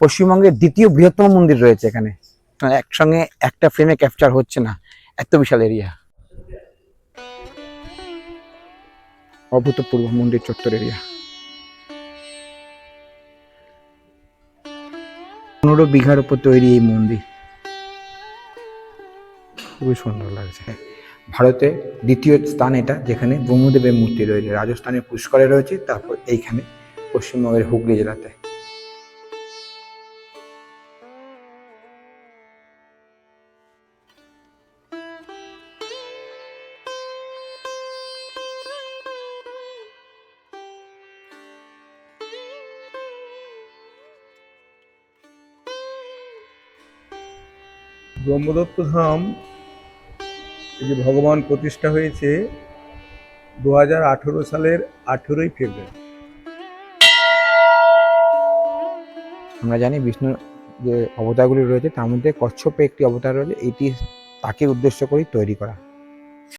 পশ্চিমবঙ্গের দ্বিতীয় বৃহত্তম মন্দির রয়েছে এখানে। একসঙ্গে একটা ফ্রেমে ক্যাপচার হচ্ছে না। এত বিশাল এরিয়া অভূতপূর্ব মন্দির চত্বর এরিয়া পনেরো বিঘার উপর তৈরি এই মন্দির। খুবই সুন্দর লাগছে। ভারতে দ্বিতীয় স্থান এটা, যেখানে ব্রহ্মদেবের মূর্তি রয়েছে। রাজস্থানের পুষ্করে রয়েছে, তারপর এইখানে পশ্চিমবঙ্গের হুগলি জেলাতে। ব্রহ্মদত্ত ধাম যে ভগবান প্রতিষ্ঠা হয়েছে দু হাজার আঠেরো সালের আঠেরোই ফেব্রুয়ারি। আমরা জানি বিষ্ণুর যে অবতারগুলি রয়েছে, তার মধ্যে কচ্ছপে একটি অবতার রয়েছে, এটি তাকে উদ্দেশ্য করেই তৈরি করা।